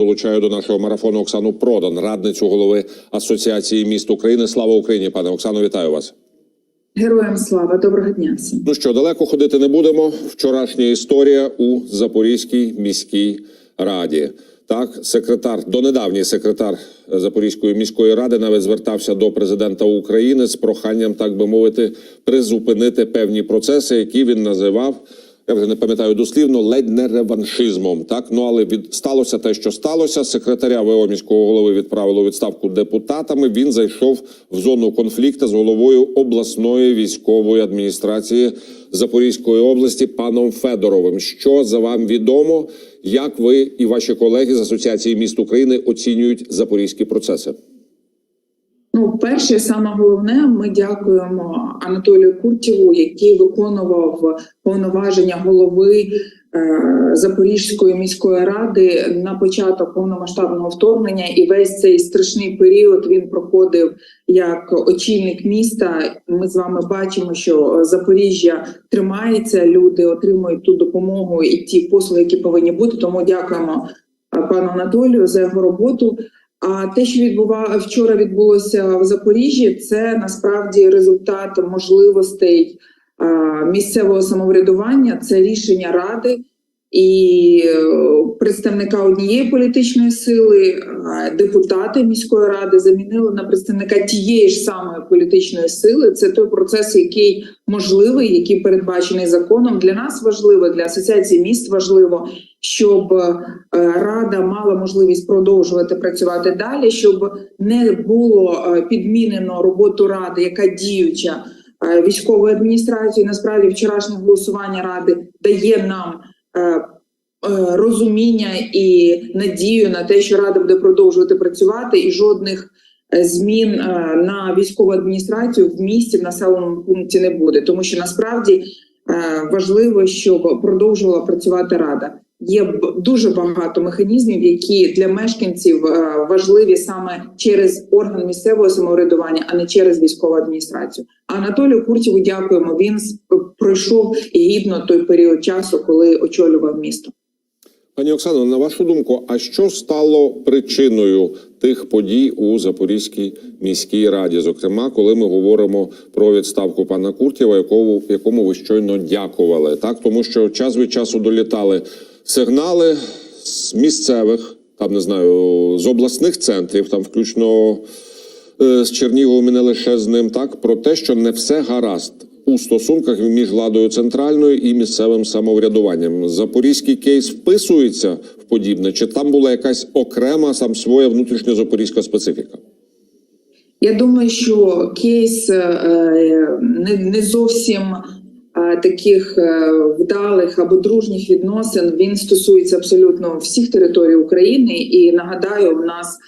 Долучаю до нашого марафону Оксану Продан, радницю голови Асоціації міст України. Слава Україні, пане Оксано, вітаю вас. Героям слава, доброго дня всім. Ну що, далеко ходити не будемо. Вчорашня історія у Запорізькій міській раді. Так, секретар, донедавній секретар Запорізької міської ради навіть звертався до президента України з проханням, так би мовити, призупинити певні процеси, які він називав. Я вже не пам'ятаю дослівно, ледь не реваншизмом. Так ну але від сталося те, що сталося. Секретаря ВО міського голови відправили у відставку депутатами. Він зайшов в зону конфлікту з головою обласної військової адміністрації Запорізької області паном Федоровим. Що за вам відомо? Як ви і ваші колеги з Асоціації міст України оцінюють запорізькі процеси? Ну, перше, саме головне, ми дякуємо Анатолію Куртєву, який виконував повноваження голови е, Запорізької міської ради на початок повномасштабного вторгнення, і весь цей страшний період він проходив як очільник міста. Ми з вами бачимо, що Запоріжжя тримається, люди отримують ту допомогу і ті послуги, які повинні бути. Тому дякуємо е, пану Анатолію за його роботу. А те, що відбува вчора відбулося в Запоріжжі, це насправді результат можливостей місцевого самоврядування, це рішення ради і е, представника однієї політичної сили, депутати міської ради замінили на представника тієї ж самої політичної сили. Це той процес, який можливий, який передбачений законом. Для нас важливо, для асоціації міст важливо, щоб е, рада мала можливість продовжувати працювати далі, щоб не було е, підмінено роботу ради, яка діюча військовою адміністрацією. Насправді, вчорашнє голосування ради дає нам. Е, е, Розуміння і надію на те, що рада буде продовжувати працювати, і жодних е, змін на військову адміністрацію в місті в населеному пункті не буде, тому що насправді важливо, щоб продовжувала працювати рада. Є дуже багато механізмів, які для мешканців важливі саме через орган місцевого самоврядування, а не через військову адміністрацію. Анатолію Куртєву дякуємо. Він пройшов гідно той період часу, коли очолював місто. Пані Оксано, на вашу думку, а що стало причиною тих подій у Запорізькій міській раді? Зокрема, коли ми говоримо про відставку пана Куртєва, якому якому ви щойно дякували, так тому що час від часу долітали сигнали з місцевих, там не знаю, з обласних центрів, там включно е, з Черніговим і не лише з ним, так про те, що не все гаразд у стосунках між владою центральною і місцевим самоврядуванням. Запорізький кейс вписується в подібне, чи там була якась окрема сам своя внутрішньозапорізька специфіка? Я думаю, що кейс е, не, не зовсім е, таких е, вдалих або дружніх відносин. Він стосується абсолютно всіх територій України. І нагадаю, в нас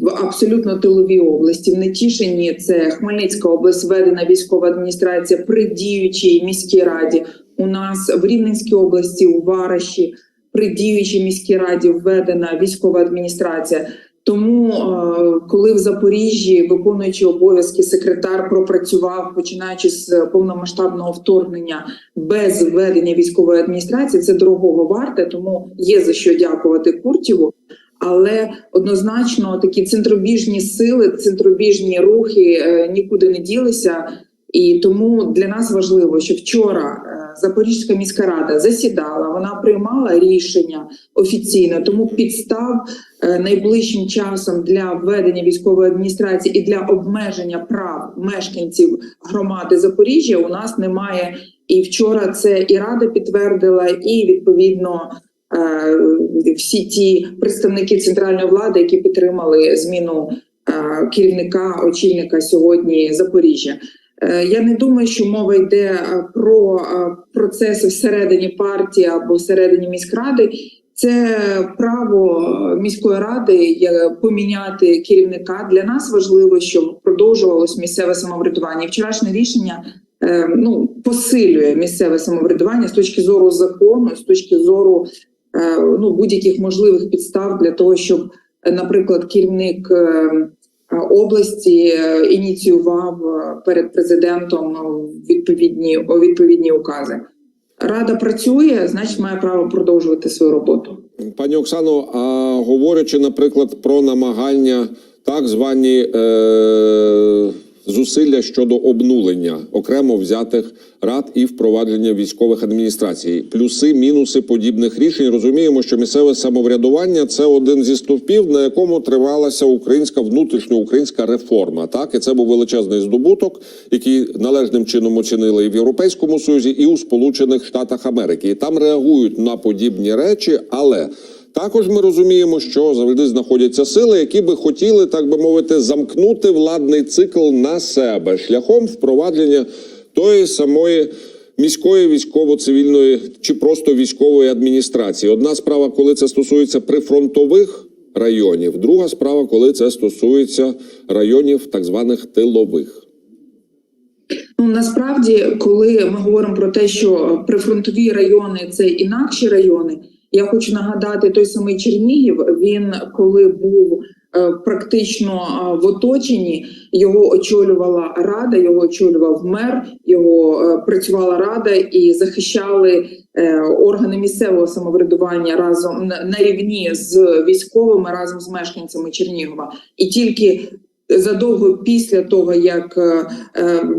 в абсолютно тиловій області в Нетішині це Хмельницька область введена військова адміністрація при діючій міській раді. У нас в Рівненській області у Вараші при діючій міській раді введена військова адміністрація. Тому, е, коли в Запоріжжі виконуючий обов'язки секретар пропрацював, починаючи з повномасштабного вторгнення без введення військової адміністрації, це дорогого варте, тому є за що дякувати Куртєву. Але однозначно такі центробіжні сили, центробіжні рухи е, нікуди не ділися. І тому для нас важливо, що вчора е, Запорізька міська рада засідала, вона приймала рішення офіційно, тому підстав е, найближчим часом для введення військової адміністрації і для обмеження прав мешканців громади Запоріжжя у нас немає. І вчора це і рада підтвердила, і відповідно всі ті представники центральної влади, які підтримали зміну е, керівника очільника сьогодні Запоріжжя. Е, Я не думаю, що мова йде е, про е, процеси всередині партії або всередині міськради. Це право е, міської ради поміняти керівника. Для нас важливо, щоб продовжувалось місцеве самоврядування. І Вчорашнє рішення е, ну посилює місцеве самоврядування з точки зору закону, з точки зору е, ну будь-яких можливих підстав для того, щоб, е, наприклад, керівник. е, е, Області е, ініціював е, перед президентом е, відповідні відповідні укази. Рада працює, значить має право продовжувати свою роботу. Пані Оксано, а говорячи, наприклад, про намагання так звані е, зусилля щодо обнулення окремо взятих рад і впровадження військових адміністрацій, плюси, мінуси подібних рішень. Розуміємо, що місцеве самоврядування це один зі стовпів, на якому тривалася українська внутрішньоукраїнська реформа. Так і це був величезний здобуток, який належним чином оцінили і в Європейському Союзі, і у Сполучених Штатах Америки. І там реагують на подібні речі, але також ми розуміємо, що завжди знаходяться сили, які би хотіли, так би мовити, замкнути владний цикл на себе шляхом впровадження тої самої міської військово-цивільної чи просто військової адміністрації. Одна справа, коли це стосується прифронтових районів, друга справа, коли це стосується районів так званих тилових. Ну насправді, коли ми говоримо про те, що прифронтові райони це інакші райони. Я хочу нагадати той самий Чернігів. Він коли був е, практично е, в оточенні, його очолювала рада, його очолював мер, його е, працювала рада і захищали органи місцевого самоврядування разом на, рівні з військовими разом з мешканцями Чернігова. І тільки задовго після того, як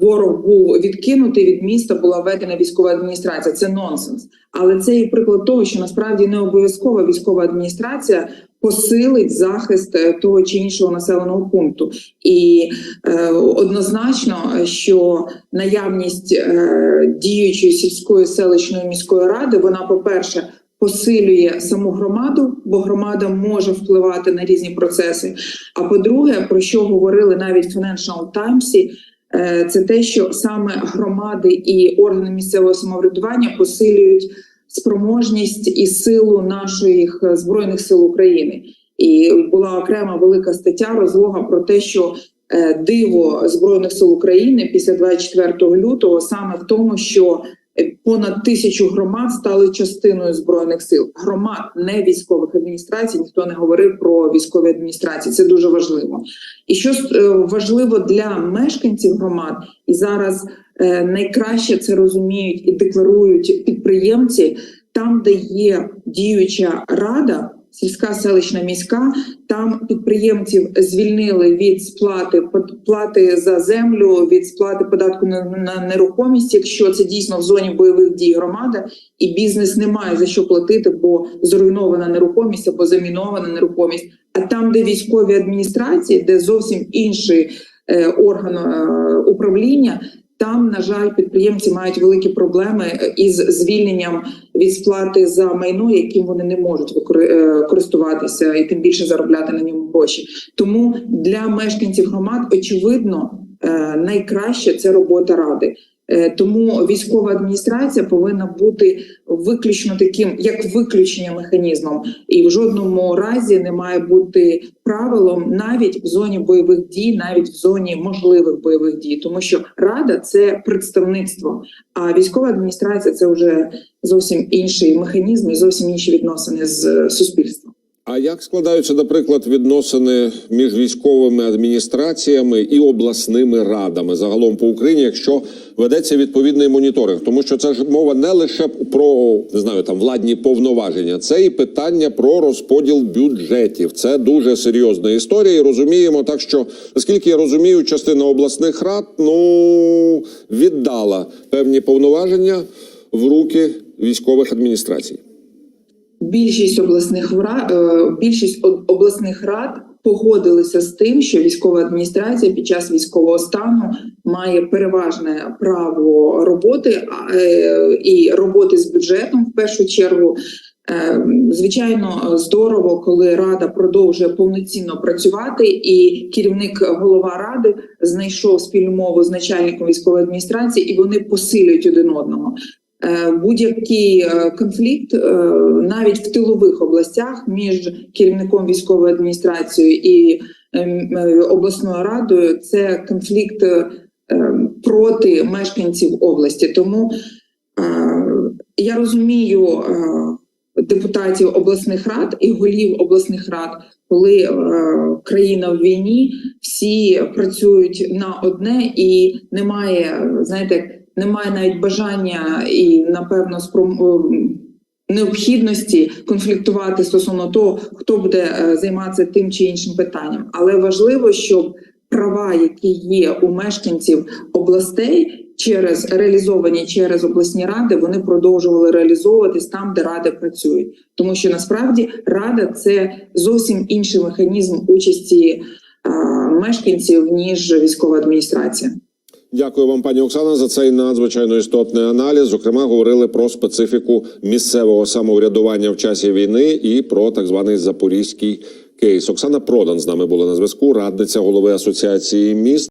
ворог був відкинутий від міста, була введена військова адміністрація. Це нонсенс. Але це і приклад того, що насправді не обов'язкова військова адміністрація посилить захист е, того чи іншого населеного пункту, і е, однозначно, що наявність е, діючої сільської селищної міської ради, вона, по перше, посилює саму громаду, бо громада може впливати на різні процеси. А по-друге, про що говорили навіть Financial Times, е, це те, що саме громади і органи місцевого самоврядування посилюють спроможність і силу наших е, збройних сил України. І була окрема велика стаття розлога про те, що е, диво збройних сил України після 24 лютого саме в тому, що понад тисячу громад стали частиною збройних сил. Громад не військових адміністрацій. Ніхто не говорив про військові адміністрації. Це дуже важливо. І що е, важливо для мешканців громад, і зараз е, найкраще це розуміють і декларують підприємці, там, де є діюча рада. Сільська селищна міська там підприємців звільнили від сплати плати за землю, від сплати податку на, нерухомість, якщо це дійсно в зоні бойових дій громада, і бізнес не має за що платити, бо зруйнована нерухомість або замінована нерухомість. А там, де військові адміністрації, де зовсім інший е, орган е, управління. Там, на жаль, підприємці мають великі проблеми із звільненням від сплати за майно, яким вони не можуть е, користуватися, і тим більше заробляти на ньому гроші. Тому для мешканців громад очевидно е, найкраще це робота ради. Е, Тому військова адміністрація повинна бути виключно таким, як виключення механізмом, і в жодному разі не має бути правилом навіть в зоні бойових дій, навіть в зоні можливих бойових дій, тому що рада це представництво, а військова адміністрація це вже зовсім інший механізм і зовсім інші відносини з е, суспільством. А як складаються, наприклад, відносини між військовими адміністраціями і обласними радами загалом по Україні, якщо ведеться відповідний моніторинг? Тому що це ж мова не лише про не знаю там владні повноваження, це і питання про розподіл бюджетів. Це дуже серйозна історія. І розуміємо так, що наскільки я розумію, частина обласних рад ну віддала певні повноваження в руки військових адміністрацій. Більшість обласних е, більшість обласних рад погодилися з тим, що військова адміністрація під час військового стану має переважне право роботи е, і роботи з бюджетом в першу чергу. Е, Звичайно, здорово, коли рада продовжує повноцінно працювати, і керівник голова ради знайшов спільну мову з начальником військової адміністрації, і вони посилюють один одного. Е, Будь-який е, конфлікт е, навіть в тилових областях між керівником військової адміністрації і ем, обласною радою це конфлікт проти мешканців області. Тому я розумію депутатів обласних рад і голів обласних рад, коли країна в війні, всі працюють на одне і немає, знаєте, немає навіть бажання і напевно спром... е, необхідності конфліктувати стосовно того, хто буде е, займатися тим чи іншим питанням. Але важливо, щоб права, які є у мешканців областей, через реалізовані через обласні ради, вони продовжували реалізовуватись там, де ради працюють, тому що насправді рада це зовсім інший механізм участі е, мешканців ніж військова адміністрація. Дякую вам, пані Оксана, за цей надзвичайно істотний аналіз. Зокрема, говорили про специфіку місцевого самоврядування в часі війни і про так званий запорізький кейс. Оксана Продан з нами була на зв'язку, радниця голови асоціації міст.